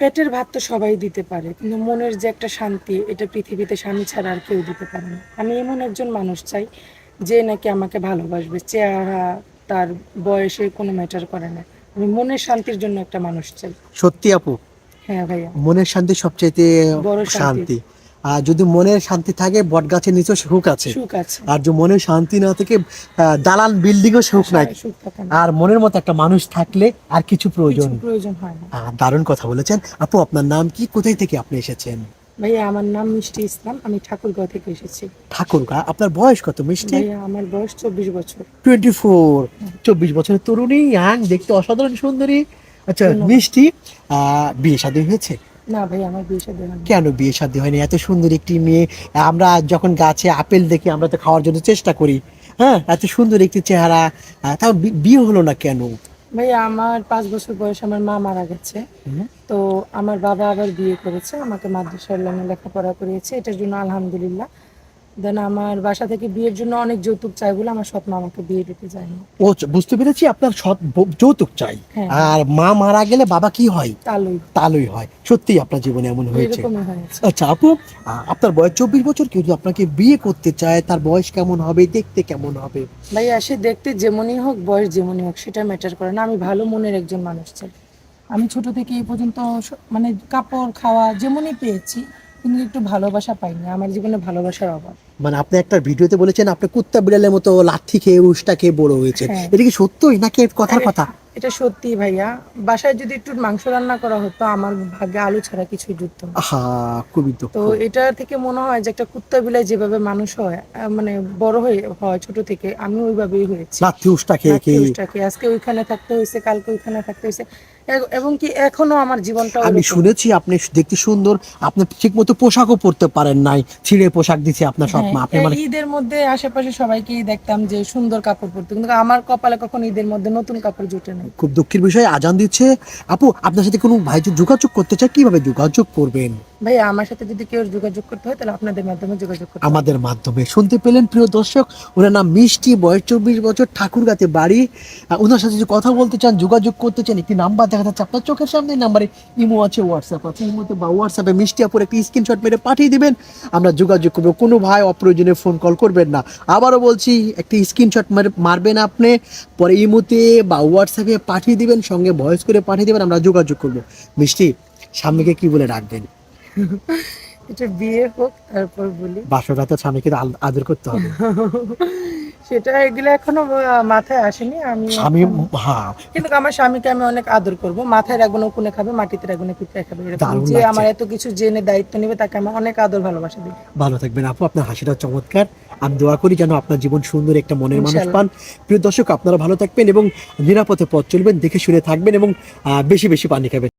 পেটের ভাত তো সবাই দিতে পারে কিন্তু মনের যে একটা শান্তি এটা পৃথিবীতে স্বামী ছাড়া আর কেউ দিতে পারে না। আমি এমন একজন মানুষ চাই যে নাকি আমাকে ভালোবাসবে চেহারা তার বয়সে কোনো ম্যাটার করে না। আমি মনের শান্তির জন্য একটা মানুষ চাই। সত্যি আপু? হ্যাঁ ভাইয়া। মনের শান্তি সবচাইতে বড় শান্তি। আর যদি মনের শান্তি থাকে বট গাছের নিচেও সুখ আছে। সুখ আর যদি মনের শান্তি না থাকে দালান বিল্ডিংও সুখ নাই। আর মনের মতো একটা মানুষ থাকলে আর কিছু প্রয়োজন প্রয়োজন হয় না। দারুণ কথা বলেছেন। আপু আপনার নাম কি? কোথায় থেকে আপনি এসেছেন? ভাইয়া আমার নাম মিষ্টি ইসলাম। আমি ঠাকুরগাঁও থেকে এসেছি। ঠাকুরগা আপনার বয়স কত মিষ্টি? ভাইয়া আমার বয়স চব্বিশ বছর। টোয়েন্টি ফোর চব্বিশ বছরের তরুণী ইয়াং দেখতে অসাধারণ সুন্দরী। আচ্ছা মিষ্টি আহ, বিয়ে শাদী হয়েছে? না ভাই আমার বিয়ে শাদী হয়নি। কেন বিয়ে শাদী হয়নি? এত সুন্দর একটি মেয়ে। আমরা যখন গাছে আপেল দেখি আমরা তো খাওয়ার জন্য চেষ্টা করি। হ্যাঁ এত সুন্দর একটি চেহারা। তাও বিয়ে হলো না কেন? ভাই আমার পাঁচ বছর বয়স আমার মা মারা গেছে। তো আমার বাবা আবার বিয়ে করেছে আমাকে মাদ্রাসার লেখাপড়া করিয়েছে। এটার জন্য আলহামদুলিল্লাহ। দেন আমার বাসা থেকে বিয়ের জন্য অনেক যৌতুক চাই বলে আমার স্বপ্ন আমাকে বিয়ে দিতে যায়নি। ও বুঝতে পেরেছি আপনার সৎ ব- যৌতুক চাই। হ্যাঁ। আর মা মারা গেলে বাবা কি হয়? তালুই। তালুই হয়। সত্যি আপনার জীবনে এমন হয়েছে। এরকমই হয়েছে। আচ্ছা আপু আপনার বয়স চব্বিশ বছর কেউ যদি আপনাকে বিয়ে করতে চায় তার বয়স কেমন হবে দেখতে কেমন হবে? ভাইয়া সে দেখতে যেমনই হোক বয়স যেমনই হোক সেটা ম্যাটার করে না। আমি ভালো মনের একজন মানুষ চাই। আমি ছোট থেকে এই পর্যন্ত স- মানে কাপড় খাওয়া যেমনই পেয়েছি কিন্তু একটু ভালোবাসা পাইনি। আমার জীবনে ভালোবাসার অভাব। মানে আপনি একটা ভিডিওতে বলেছেন আপনি কুত্তা বিড়ালের মতো লাঠি খেয়ে উষ্টা খেয়ে বড় হয়েছে হ্যাঁ। এটা কি সত্যই নাকি কথার কথা? এটা সত্যি ভাইয়া। বাসায় যদি একটু মাংস রান্না করা হতো আমার ভাগ্যে আলু ছাড়া না। আহা খুবই তো এটা থেকে মনে হয় যে একটা কুত্তা বিলাই যেভাবে মানুষ হয় মানে বড় হয়ে হয় ছোট থেকে আমি ওইভাবেই হয়েছি। লাঠি উষ্টা খেয়ে খেয়ে। আজকে ওইখানে থাকতে হয়েছে কালকে ওইখানে থাকতে হয়েছে। এবং কি এখনও আমার জীবনটা আমি শুনেছি আপনি দেখতে সুন্দর আপনি ঠিক মতো পোশাকও পরতে পারেন নাই। ছিঁড়ে পোশাক দিছে আপনার মা হ্যাঁ, আপনি মানে ঈদের মধ্যে আশেপাশে সবাইকেই দেখতাম যে সুন্দর কাপড় পরতে কিন্তু আমার কপালে কখন ঈদের মধ্যে নতুন কাপড় জুটে নেই। খুব দুঃখের বিষয় আজান দিচ্ছে। আপু আপনার সাথে কোনো ভাই যোগাযোগ করতে চায়? কীভাবে যোগাযোগ করবেন? ভাই আমার সাথে যদি কেউ যোগাযোগ করতে হয়, তাহলে আপনাদের মাধ্যমে যোগাযোগ করতে আমাদের মাধ্যমে। শুনতে পেলেন প্রিয় দর্শক, ওনার নাম মিষ্টি, বয়স চব্বিশ বছর, ঠাকুরগাতে বাড়ি। ওনার সাথে যদি কথা বলতে চান, যোগাযোগ করতে চান, একটি নাম্বার দেখা যাচ্ছে আপনার চোখের সামনে নাম্বারে ইমো আছে, হোয়াটসঅ্যাপ আছে। ইমোতে বা হোয়াটসঅ্যাপে মিষ্টি আপুর একটি স্ক্রিনশট মেরে পাঠিয়ে দিবেন। আমরা যোগাযোগ করব। কোনো ভাই অপ্রয়োজনে ফোন কল করবেন না। আবারও বলছি, একটি স্ক্রিনশট মারবেন আপনি, পরে ইমোতে বা হোয়াটসঅ্যাপে পাঠিয়ে দিবেন, সঙ্গে ভয়েস করে পাঠিয়ে দিবেন, আমরা যোগাযোগ করব। মিষ্টি স্বামীকে কি বলে রাখবেন? এটা বিয়ে হোক তারপর বলি। বাসরা তো স্বামীকে আদর করতে হবে। সেটা এগুলো এখনও মাথায় আসেনি। আমি হ্যাঁ কিন্তু আমার স্বামীকে আমি অনেক আদর করব। মাথায় রাখব না কোনে খাবে মাটিতে রাখব না পিঠে খাবে যে আমার এত কিছু জেনে দায়িত্ব নেবে তাকে আমি অনেক আদর ভালোবাসা দিই। ভালো থাকবেন আপু আপনার হাসিটা চমৎকার। আমি দোয়া করি যেন আপনার জীবন সুন্দর একটা মনের মানুষ পান। প্রিয় দর্শক আপনারা ভালো থাকবেন এবং নিরাপদে পথ চলবেন দেখে শুনে থাকবেন এবং বেশি বেশি পানি খাবেন।